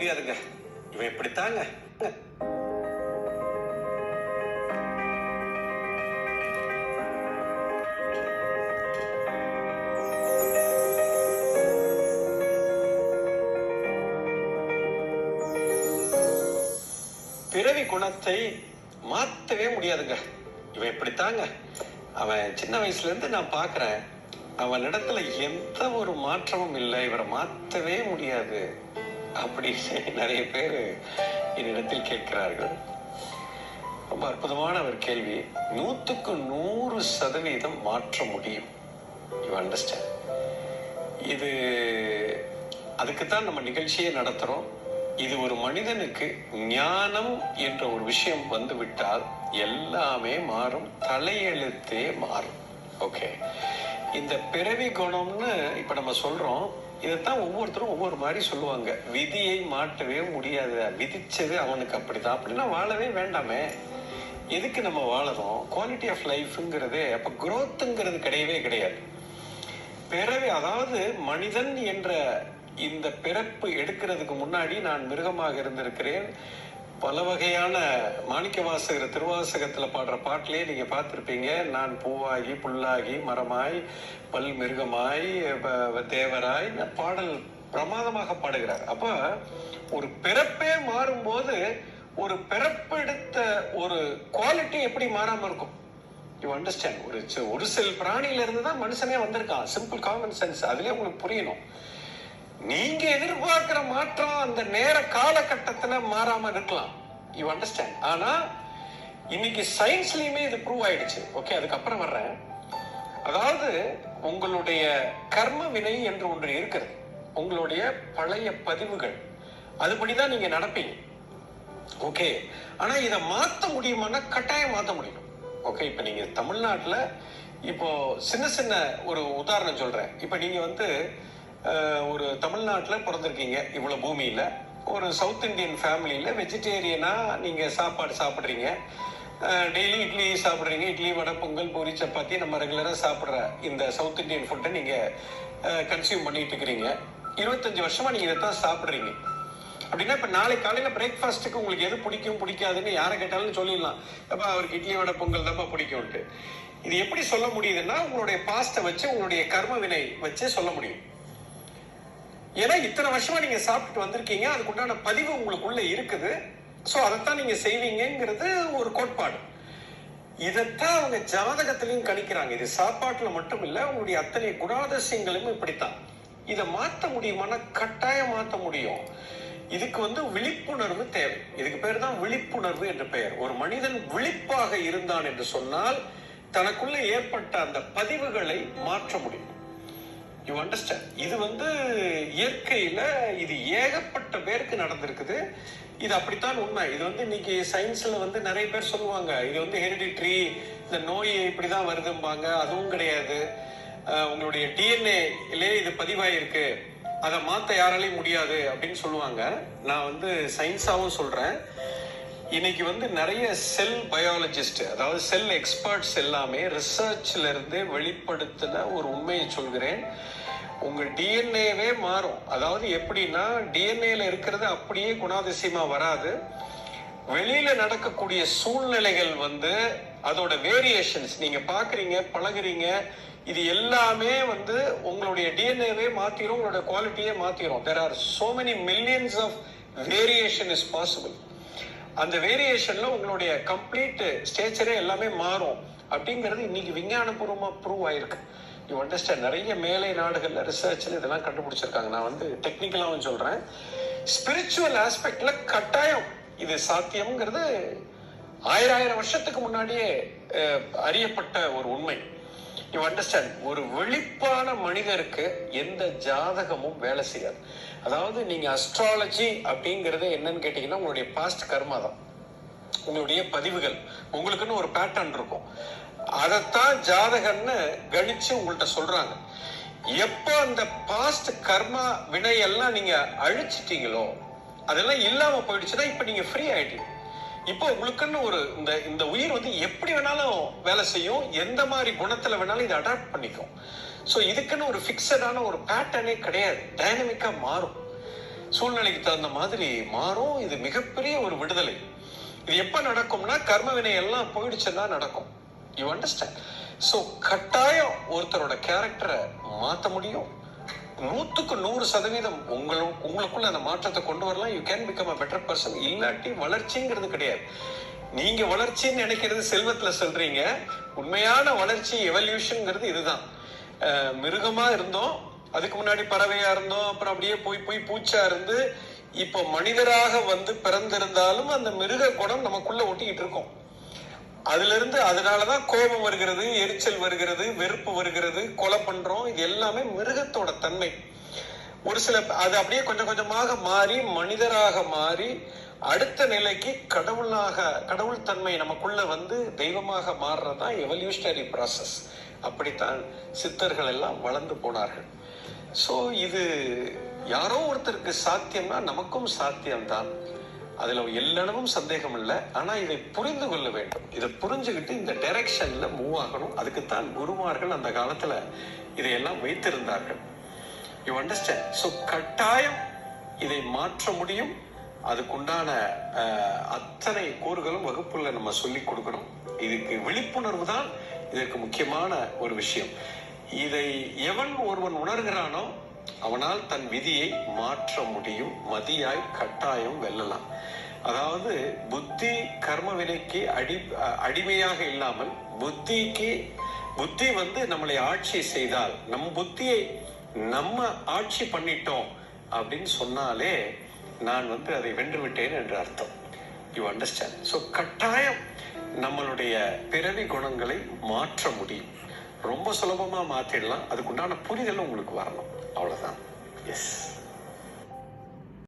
முடியாதுங்க இவன் இப்படித்தாங்க. பிறவி குணத்தை மாத்தவே முடியாதுங்க. இவன் இப்படித்தாங்க. அவன் சின்ன வயசுல இருந்து நான் பாக்குறேன் அவன் இடத்துல எந்த ஒரு மாற்றமும் இல்லை. இவரை மாத்தவே முடியாது. அப்படின்னு நிறைய பேர் என்னிடத்தில் கேட்கிறார்கள். ரொம்ப அற்புதமான ஒரு கேள்வி. நூற்றுக்கு நூறு சதவீதம் மாற்ற முடியும். யூ அண்டர்ஸ்டாண்ட் இது அதுக்கு தான் நம்ம நிகழ்ச்சியை நடத்துகிறோம் இது ஒரு மனிதனுக்கு ஞானம் என்ற ஒரு விஷயம் வந்துவிட்டால் எல்லாமே மாறும் தலையெழுத்தே மாறும். ஓகே இந்த பிறவி குணம்னு இப்போ நம்ம சொல்கிறோம் இதைத்தான் ஒவ்வொருத்தரும் ஒவ்வொரு மாதிரி சொல்லுவாங்க. விதியை மாற்றவே முடியாது. விதிச்சது அவனுக்கு அப்படிதான். அப்படின்னா வாழவே வேண்டாமே. எதுக்கு நம்ம வாழறோம்? குவாலிட்டி ஆஃப் லைஃப்ங்கிறது அப்ப குரோத்துங்கிறது கிடையவே கிடையாது. பிறவி அதாவது மனிதன் என்ற இந்த பிறப்பு எடுக்கிறதுக்கு முன்னாடி நான் மிருகமாக இருந்திருக்கிறேன். பல வகையான மாணிக்க வாசகர் திருவாசகத்துல பாடுற பாட்டிலே நீங்க பார்த்திருப்பீங்க நான் பூவாகி புல்லாகி மரமாய் பல் மிருகமாய் தேவராய் பாடல் பிரமாதமாக பாடுகிறார். அப்ப ஒரு பிறப்பே மாறும்போது ஒரு பிறப்பெடுத்த ஒரு குவாலிட்டி எப்படி மாறாம இருக்கும்? யூ அண்டர்ஸ்டாண்ட் ஒரு ஒரு சில பிராணியில இருந்து தான் மனுஷனே வந்திருக்கான். சிம்பிள் காமன் சென்ஸ் அதுலேயே உங்களுக்கு புரியணும். நீங்க எதிர்பார்க்கிற மாற்றம் அந்த நேர காலகட்டத்துல மாறாம இருக்கலாம். யூ அண்டர்ஸ்டாண்ட் ஆனா இன்னைக்கு சயின்ஸ்லயுமே இது ப்ரூவ் ஆயிடுச்சு. ஓகே அதுக்கப்புறம் வர்றேன். அதாவது உங்களுடைய கர்ம வினை என்று ஒன்று இருக்கிறது உங்களுடைய பழைய பதிவுகள். அதுபடிதான் நீங்க நடப்பீங்க. ஓகே ஆனா இதை மாத்த முடியுமானா கட்டாயம் மாத்த முடியும். ஓகே இப்ப நீங்க தமிழ்நாட்டுல இப்போ சின்ன சின்ன ஒரு உதாரணம் சொல்றேன். இப்ப நீங்க வந்து ஒரு தமிழ்நாட்டில் பிறந்திருக்கீங்க இவ்வளோ பூமியில். ஒரு சவுத் இந்தியன் ஃபேமிலியில் வெஜிடேரியனாக நீங்கள் சாப்பாடு சாப்பிட்றீங்க. டெய்லி இட்லி சாப்பிட்றீங்க. இட்லி வடை பொங்கல் பூரி சப்பாத்தி நம்ம ரெகுலராக சாப்பிட்ற இந்த சவுத் இந்தியன் ஃபுட்டை நீங்கள் கன்சியூம் பண்ணிட்டு இருக்கிறீங்க. இருபத்தஞ்சு வருஷமாக நீங்கள் இதைத்தான் சாப்பிட்றீங்க. அப்படின்னா இப்போ நாளைக்கு காலையில் பிரேக்ஃபாஸ்ட்டுக்கு உங்களுக்கு எது பிடிக்கும் பிடிக்காதுன்னு யாரை கேட்டாலும் சொல்லிடலாம். அப்போ அவருக்கு இட்லி வடை பொங்கல் தான்ப்பா பிடிக்கும்ட்டு இது எப்படி சொல்ல முடியுதுன்னா உங்களுடைய பாஸ்ட்டை வச்சு உங்களுடைய கர்ம வினை வச்சு சொல்ல முடியும். ஏன்னா இத்தனை வருஷமா நீங்க சாப்பிட்டுட்டு வந்திருக்கீங்க அதுக்குண்டான பதிவு உங்களுக்குள்ள இருக்குது. ஸோ அதைத்தான் நீங்க செய்வீங்கங்கிறது ஒரு கோட்பாடு. இதைத்தான் அவங்க ஜாதகத்திலையும் கணிக்கிறாங்க. இது சாப்பாட்டுல மட்டும் இல்ல உங்களுடைய அத்தனை குணாதிசயங்களும் இப்படித்தான். இதை மாத்த முடியுமானா கட்டாயம் மாத்த முடியும். இதுக்கு வந்து விழிப்புணர்வு தேவை. இதுக்கு பேர் தான் விழிப்புணர்வு என்ற பெயர். ஒரு மனிதன் விழிப்பாக இருந்தான் என்று சொன்னால் தனக்குள்ள ஏற்பட்ட அந்த பதிவுகளை மாற்ற முடியும். யூ அண்டர்ஸ்டாண்ட் இது வந்து இயற்கையில இது ஏகப்பட்ட பேருக்கு நடந்திருக்குது. இது அப்படித்தான் உண்மை. இது வந்து இன்னைக்கு சயின்ஸ்ல வந்து நிறைய பேர் சொல்லுவாங்க. இது வந்து ஹெரிடிட்ரி இந்த நோய் இப்படிதான் வருதும்பாங்க. அதுவும் கிடையாது. உங்களுடைய டிஎன்ஏலே இது பதிவாயிருக்கு. அதை மாற்ற யாராலையும் முடியாது அப்படின்னு சொல்லுவாங்க. நான் வந்து சயின்ஸாகவும் சொல்றேன். இன்னைக்கு வந்து நிறைய செல் பயாலஜிஸ்ட் அதாவது செல் எக்ஸ்பர்ட்ஸ் எல்லாமே ரிசர்ச்ல இருந்து வெளிப்படுத்தின ஒரு உண்மையை சொல்கிறேன். உங்க டிஎன்ஏவே மாறும். அதாவது எப்படின்னா டிஎன்ஏல இருக்கிறது அப்படியே குணாதிசயமா வராது. வெளியில நடக்கக்கூடிய சூழ்நிலைகள் வந்து அதோட வேரியேஷன்ஸ் நீங்க பாக்குறீங்க பழகுறீங்க இது எல்லாமே வந்து உங்களுடைய டிஎன்ஏவே மாத்திரும் உங்களோட குவாலிட்டியே மாத்திரும். There are so many millions of variation is possible அந்த வேரியேஷன்ல உங்களுடைய கம்ப்ளீட் ஸ்டேச்சரே எல்லாமே மாறும். அப்படிங்கிறது இன்னைக்கு விஞ்ஞானபூர்வமா ப்ரூவ் ஆயிருக்கு. யூ அண்டர்ஸ்டாண்ட் நிறைய மேலை நாடுகள்ல ரிசர்ச்ல இதெல்லாம் கண்டுபிடிச்சிருக்காங்க. நான் வந்து டெக்னிக்கலாகவும் சொல்றேன். ஸ்பிரிச்சுவல் ஆஸ்பெக்ட்ல கட்டாயம் இது சாத்தியம்ங்கிறது ஆயிரம் ஆயிரம் வருஷத்துக்கு முன்னாடியே அறியப்பட்ட ஒரு உண்மை. யூ அண்டர்ஸ்டாண்ட் ஒரு விழிப்பான மனிதருக்கு எந்த ஜாதகமும் வேலை செய்யாது. அதாவது நீங்க அஸ்ட்ராலஜி அப்படிங்கறது என்னன்னு கேட்டீங்கன்னா உங்களுடைய பாஸ்ட் கர்மா தான். உங்களுடைய பதிவுகள். உங்களுக்குன்னு ஒரு பேட்டர்ன் இருக்கும். அதைத்தான் ஜாதகம்னு கணிச்சு உங்கள்கிட்ட சொல்றாங்க. எப்போ அந்த பாஸ்ட் கர்மா வினையெல்லாம் நீங்க அழிச்சிட்டீங்களோ அதெல்லாம் இல்லாம போயிடுச்சுன்னா இப்ப நீங்க ஃப்ரீ ஆயிட்டீங்க. இப்போ உங்களுக்குன்னு ஒரு இந்த இந்த உயிர் வந்து எப்படி வேணாலும் வேலை செய்யும் எந்த மாதிரி குணத்துல வேணாலும் இதை அடாப்ட் பண்ணிக்கும். ஸோ இதுக்குன்னு ஒரு ஃபிக்ஸடான ஒரு பேட்டர்னே கிடையாது. டைனமிக்கா மாறும். சூழ்நிலைக்கு தகுந்த மாதிரி மாறும். இது மிகப்பெரிய ஒரு விடுதலை. இது எப்ப நடக்கும்னா கர்ம வினை எல்லாம் போயிடுச்சுன்னா நடக்கும். யூ அண்டர்ஸ்டாண்ட் ஸோ கட்டாயம் ஒருத்தரோட கேரக்டரை மாற்ற முடியும். நூத்துக்கு நூறு சதவீதம் உங்களும் உங்களுக்குள்ள அந்த மாற்றத்தை கொண்டு வரலாம். You can become a better person இல்லாட்டி வளர்ச்சிங்கிறது கிடையாது. நீங்க வளர்ச்சின்னு நினைக்கிறது செல்வத்துல சொல்றீங்க. உண்மையான வளர்ச்சி எவல்யூஷன்ங்கிறது இதுதான். மிருகமா இருந்தோம். அதுக்கு முன்னாடி பறவையா இருந்தோம். அப்புறம் அப்படியே போய் போய் பூச்சா இருந்து இப்போ மனிதராக வந்து பிறந்திருந்தாலும் அந்த மிருக குணம் நமக்குள்ள ஒட்டிக்கிட்டு இருக்கோம். அதுல இருந்து அதனாலதான் கோபம் வருகிறது எரிச்சல் வருகிறது வெறுப்பு வருகிறது கொலை பண்றோம். இது எல்லாமே மிருகத்தோட தன்மை. ஒரு சில அது அப்படியே கொஞ்சம் கொஞ்சமாக மாறி மனிதராக மாறி அடுத்த நிலைக்கு கடவுளாக கடவுள் தன்மை நமக்குள்ள வந்து தெய்வமாக மாறுறதுதான் எவல்யூஷனரி ப்ராசஸ் அப்படித்தான் சித்தர்கள் எல்லாம் வளர்ந்து போனார்கள். ஸோ இது யாரோ ஒருத்தருக்கு சாத்தியம்னா நமக்கும் சாத்தியம்தான். அதுல எல்லளவும் சந்தேகம் இல்லை. ஆனா இதை புரிந்து கொள்ள வேண்டும். இதை புரிஞ்சுக்கிட்டு இந்த டைரக்ஷன்ல மூவ் ஆகணும். அதுக்குத்தான் குருமார்கள் அந்த காலத்துல இதையெல்லாம் வைத்திருந்தார்கள். யூ அண்டர்ஸ்டாண்ட் ஸோ கட்டாயம் இதை மாற்ற முடியும். அதுக்குண்டான அத்தனை கூறுகளும் வகுப்புல நம்ம சொல்லி கொடுக்கணும். இதுக்கு விழிப்புணர்வு தான் இதற்கு முக்கியமான ஒரு விஷயம். இதை எவன் ஒருவன் உணர்கிறானோ அவனால் தன் விதியை மாற்ற முடியும் மதியாய் கட்டாயம் வெல்லலாம். அதாவது புத்தி கர்ம வினைக்கு அடி அடிமையாக இல்லாமல் புத்திக்கு புத்தி வந்து நம்மளை ஆட்சி செய்தால் நம் புத்தியை நம்ம ஆட்சி பண்ணிட்டோம் அப்படின்னு சொன்னாலே நான் வந்து அதை வென்று விட்டேன் என்று அர்த்தம். யூ அண்டர்ஸ்டாண்ட் ஸோ கட்டாயம் நம்மளுடைய பிறவி குணங்களை மாற்ற முடியும். ரொம்ப சுலபமாக மாற்றிடலாம் அதுக்குண்டான புரிதல் உங்களுக்கு வரணும். அவ்வளோதான் எஸ்